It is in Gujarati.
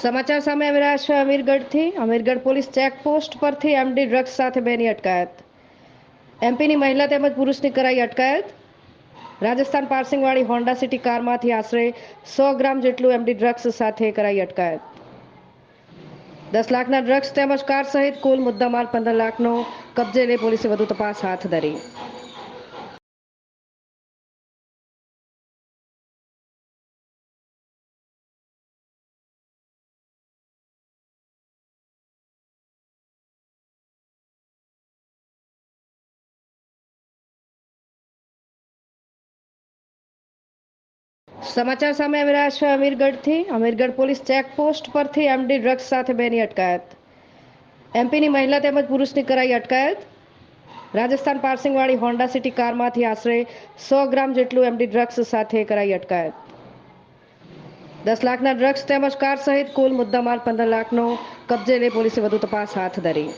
સમાચાર સામે આવી રહ્યા છે અમીરગઢથી. અમીરગઢ પોલીસ ચેકપોસ્ટ પરથી એમડી ડ્રગ્સ સાથે બેની અટકાયત. એમપીની મહિલા તેમજ પુરુષની કરાઈ અટકાયત. રાજસ્થાન પાર્સિંગવાળી હોન્ડા સિટી કારમાંથી આશરે સો ગ્રામ જેટલું એમડી ડ્રગ્સ સાથે કરાઈ અટકાયત. દસ લાખના ડ્રગ્સ તેમજ કાર સહિત કુલ મુદ્દામાલ પંદર લાખનો કબજે લઈ પોલીસે વધુ તપાસ હાથ ધરી. સમાચાર સામે આવી રહ્યા છે અમીરગઢથી. અમીરગઢ પોલીસ ચેકપોસ્ટ પરથી એમડી ડ્રગ્સ સાથે બેની અટકાયત. એમપીની મહિલા તેમજ પુરુષની કરાઈ અટકાયત. રાજસ્થાન પાર્સિંગવાળી હોન્ડા સિટી કારમાંથી આશરે સો ગ્રામ જેટલું એમડી ડ્રગ્સ સાથે કરાઈ અટકાયત. દસ લાખના ડ્રગ્સ તેમજ કાર સહિત કુલ મુદ્દામાલ પંદર લાખનો કબજે લઈ પોલીસે વધુ તપાસ હાથ ધરી.